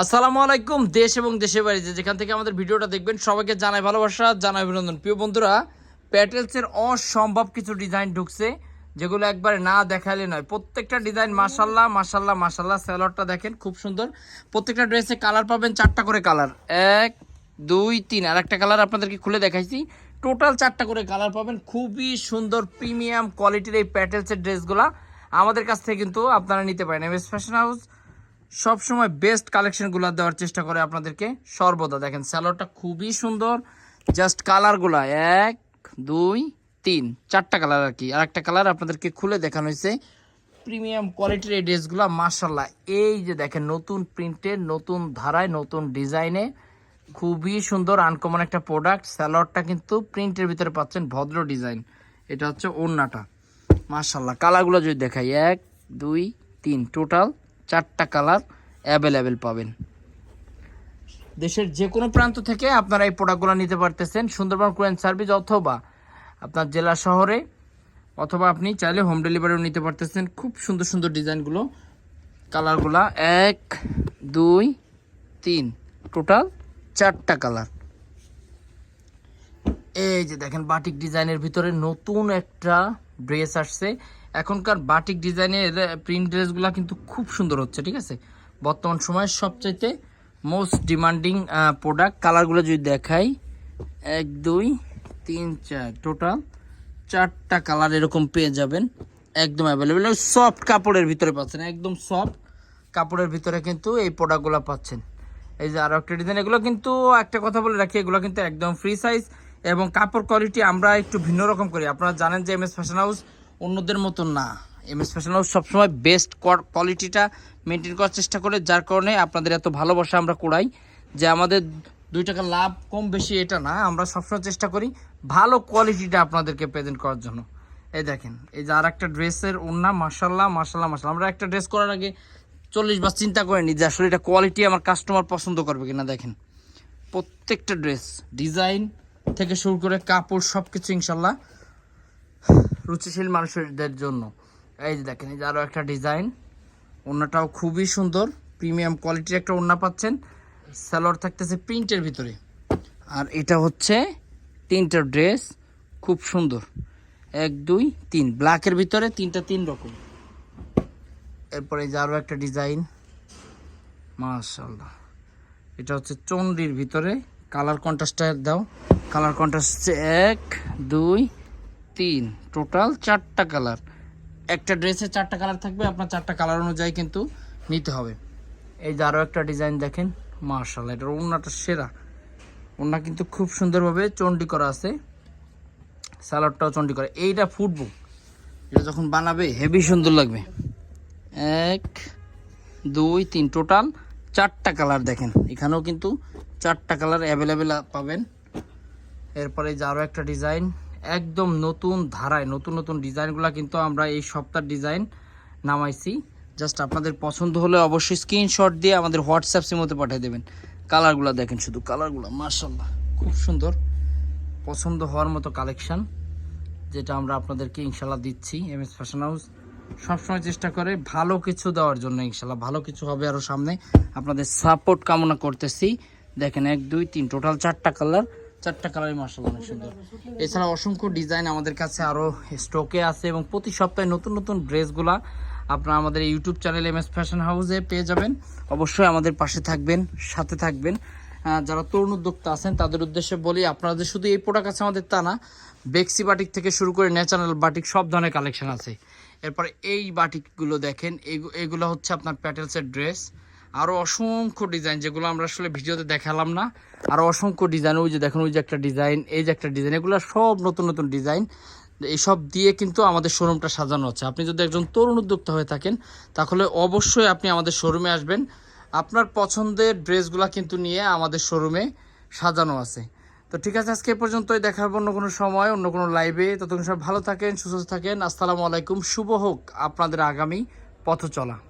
আসসালামু আলাইকুম, দেশ এবং দেশের যে যেখান থেকে আমাদের ভিডিওটা দেখবেন, সবাইকে জানাই ভালোবাসা, জানাই অভিনন্দন। প্রিয় বন্ধুরা, প্যাটেলসের অসম্ভব কিছু ডিজাইন ঢুকছে, যেগুলো একবারে না দেখালে নয়। প্রত্যেকটা ডিজাইন মাসাল্লাহ মাসাল্লাহ মাসাল্লাহ স্যালোয়ারটা দেখেন, খুব সুন্দর। প্রত্যেকটা ড্রেসে কালার পাবেন চারটা করে কালার। এক, দুই, তিন। আর একটা কালার আপনাদেরকে খুলে দেখাইছি। টোটাল চারটা করে কালার পাবেন। খুবই সুন্দর, প্রিমিয়াম কোয়ালিটির এই প্যাটেলসের ড্রেসগুলা। আমাদের কাছ থেকে কিন্তু আপনারা নিতে পারেন। এম এস ফ্যাশন হাউস সবসময় বেস্ট কালেকশনগুলো দেওয়ার চেষ্টা করে আপনাদেরকে। সর্বদা দেখেন স্যালোয়ারটা খুবই সুন্দর। জাস্ট কালারগুলা এক, দুই, তিন, চারটা কালার আর কি। আর একটা কালার আপনাদেরকে খুলে দেখানো হয়েছে। প্রিমিয়াম কোয়ালিটির এই ড্রেসগুলো মার্শাল্লাহ এই যে দেখেন, নতুন প্রিন্টের নতুন ধারায়, নতুন ডিজাইনে খুবই সুন্দর আনকমন একটা প্রোডাক্ট স্যালোয়ারটা কিন্তু প্রিন্টের ভিতরে পাচ্ছেন ভদ্র ডিজাইন এটা হচ্ছে ওড়নাটা। মার্শাল্লাহ কালারগুলো যদি দেখাই, এক, দুই, তিন টোটাল চারটা কালার অ্যাভেলেবেল পাবেন। দেশের যে কোনো প্রান্ত থেকে আপনারা এই প্রোডাক্টগুলো নিতে পারতেছেন। সুন্দরবন কুরিয়ান সার্ভিস অথবা আপনার জেলা শহরে, অথবা আপনি চাইলে হোম ডেলিভারিও নিতে পারতেছেন। খুব সুন্দর সুন্দর ডিজাইনগুলো, কালারগুলা এক, দুই, তিন। টোটাল চারটা কালার। এই যে দেখেন, বাটিক ডিজাইনের ভিতরে নতুন একটা ড্রেস আসছে। এখনকার বাটিক ডিজাইনের প্রিন্ট ড্রেসগুলো কিন্তু খুব সুন্দর হচ্ছে, ঠিক আছে? বর্তমান সময়ের সবচাইতে মোস্ট ডিমান্ডিং প্রোডাক্ট কালারগুলো যদি দেখাই, এক, দুই, তিন, চার টোটাল চারটা কালার এরকম পেয়ে যাবেন, একদম অ্যাভেলেবেল সফট কাপড়ের ভিতরে পাচ্ছেন, একদম সফট কাপড়ের ভিতরে কিন্তু এই প্রোডাক্টগুলো পাচ্ছেন। এই যে আরও একটা ডিজাইন এগুলো কিন্তু একটা কথা বলে রাখি, এগুলো কিন্তু একদম ফ্রি সাইজ এবং কাপড় কোয়ালিটি আমরা একটু ভিন্ন রকম করি। আপনারা জানেন যে এম এস ফ্যাশন হাউস অন্যদের মতন না। এম এস ফ্যাশন হাউস সবসময় বেস্ট কোয়ালিটিটা মেনটেন করার চেষ্টা করে, যার কারণে আপনাদের এত ভালোবাসা আমরা করাই যে আমাদের দুই টাকা লাভ কম বেশি এটা না, আমরা সবসময় চেষ্টা করি ভালো কোয়ালিটিটা আপনাদেরকে প্রেজেন্ট করার জন্য। এই দেখেন, এই যে আর একটা ড্রেসের ওন্না মার্শাল্লাহ মার্শাল্লাহ মার্শাল্লাহ আমরা একটা ড্রেস করার আগে চল্লিশ বার চিন্তা করে নিই যে আসলে এটা কোয়ালিটি আমার কাস্টমার পছন্দ করবে কিনা, দেখেন। প্রত্যেকটা ড্রেস, ডিজাইন থেকে শুরু করে কাপড় সব কিছু ইনশাল্লাহ রুচিশীল মানুষদের জন্য। এই যে দেখেন, এই যে আরও একটা ডিজাইন। ওড়নাটাও খুবই সুন্দর, প্রিমিয়াম কোয়ালিটির একটা ওড়না পাচ্ছেন। সালোয়ার থাকতেছে প্রিন্টের ভিতরে। আর এটা হচ্ছে তিনটা ড্রেস, খুব সুন্দর। এক, দুই, তিন। ব্ল্যাকের ভিতরে তিনটা তিন রকম। এরপরে এই যে আরও একটা ডিজাইন। মাশাল্লাহ এটা হচ্ছে চন্ডির ভিতরে। কালার কন্ট্রাস্টটা দাও। কালার কন্ট্রাস্ট হচ্ছে এক, দুই তিন। টোটাল চারটা কালার একটা ড্রেসে চারটা কালার থাকবে, আপনার চারটা কালার অনুযায়ী কিন্তু নিতে হবে। এই যে আরও একটা ডিজাইন দেখেন মার্শাল এটার ওড়নাটা সেরা। ওড়না কিন্তু খুব সুন্দরভাবে চন্ডি করা আছে। স্যালাডটাও চন্ডি করা। এইটা ফুটবো। এটা যখন বানাবে, হেভি সুন্দর লাগবে। এক, দুই, তিন। টোটাল চারটা কালার দেখেন। এখানেও কিন্তু চারটা কালার অ্যাভেলেবেল পাবেন। এরপরে যে আরও একটা ডিজাইন একদম নতুন ধারায়, নতুন নতুন ডিজাইনগুলো কিন্তু আমরা এই সপ্তাহের ডিজাইন নামাইছি। জাস্ট আপনাদের পছন্দ হলে অবশ্যই স্ক্রিনশট দিয়ে আমাদের হোয়াটসঅ্যাপ সিমতে পাঠিয়ে দেবেন। কালারগুলো দেখেন শুধু, কালারগুলো মার্শাল্লাহ খুব সুন্দর। পছন্দ হওয়ার মতো কালেকশান, যেটা আমরা আপনাদেরকে ইনশাল্লাহ দিচ্ছি এম এস ফ্যাশন হাউস। সবসময় চেষ্টা করে ভালো কিছু দেওয়ার জন্য ইনশাল্লাহ ভালো কিছু হবে আরও সামনে। আপনাদের সাপোর্ট কামনা করতেছি। দেখেন এক, দুই, তিন, টোটাল চারটা কালার। চারটা কালারই মার্শাল অনেক সুন্দর। এছাড়া অসংখ্য ডিজাইন আমাদের কাছে আরও স্টকে আছে এবং প্রতি সপ্তাহে নতুন নতুন ড্রেসগুলা আপনারা আমাদের YouTube channel M S fashion হাউসে পেয়ে যাবেন। অবশ্যই আমাদের পাশে থাকবেন, সাথে থাকবেন। যারা তরুণ উদ্যোক্তা আছেন, তাদের উদ্দেশ্যে বলি, আপনারা যে শুধু এই প্রোডাক্ট আছে আমাদের তা না বেক্সি বাটিক থেকে শুরু করে ন্যাচারাল বাটিক সব ধরনের কালেকশন আছে। এরপর এই বাটিকগুলো দেখেন, এগু- এগুলো হচ্ছে আপনার প্যাটেলসের ড্রেস আরও অসংখ্য ডিজাইন যেগুলো আমরা আসলে ভিডিওতে দেখালাম না আরও অসংখ্য ডিজাইন ওই যে দেখেন, ওই যে একটা ডিজাইন এই যে একটা ডিজাইন এগুলো সব নতুন নতুন ডিজাইন এইসব দিয়ে কিন্তু আমাদের শোরুমটা সাজানো হচ্ছে। আপনি যদি একজন তরুণ উদ্যোক্তা হয়ে থাকেন, তাহলে অবশ্যই আপনি আমাদের শোরুমে আসবেন। আপনার পছন্দের ড্রেসগুলো কিন্তু নিয়ে আমাদের শোরুমে সাজানো আছে। তো ঠিক আছে, আজকে পর্যন্তই। দেখা হবে অন্য কোনো সময়, অন্য কোনো লাইভে ততক্ষণ সব ভালো থাকেন, সুস্থ থাকেন। আসসালামু আলাইকুম। শুভ হোক আপনাদের আগামী পথ চলা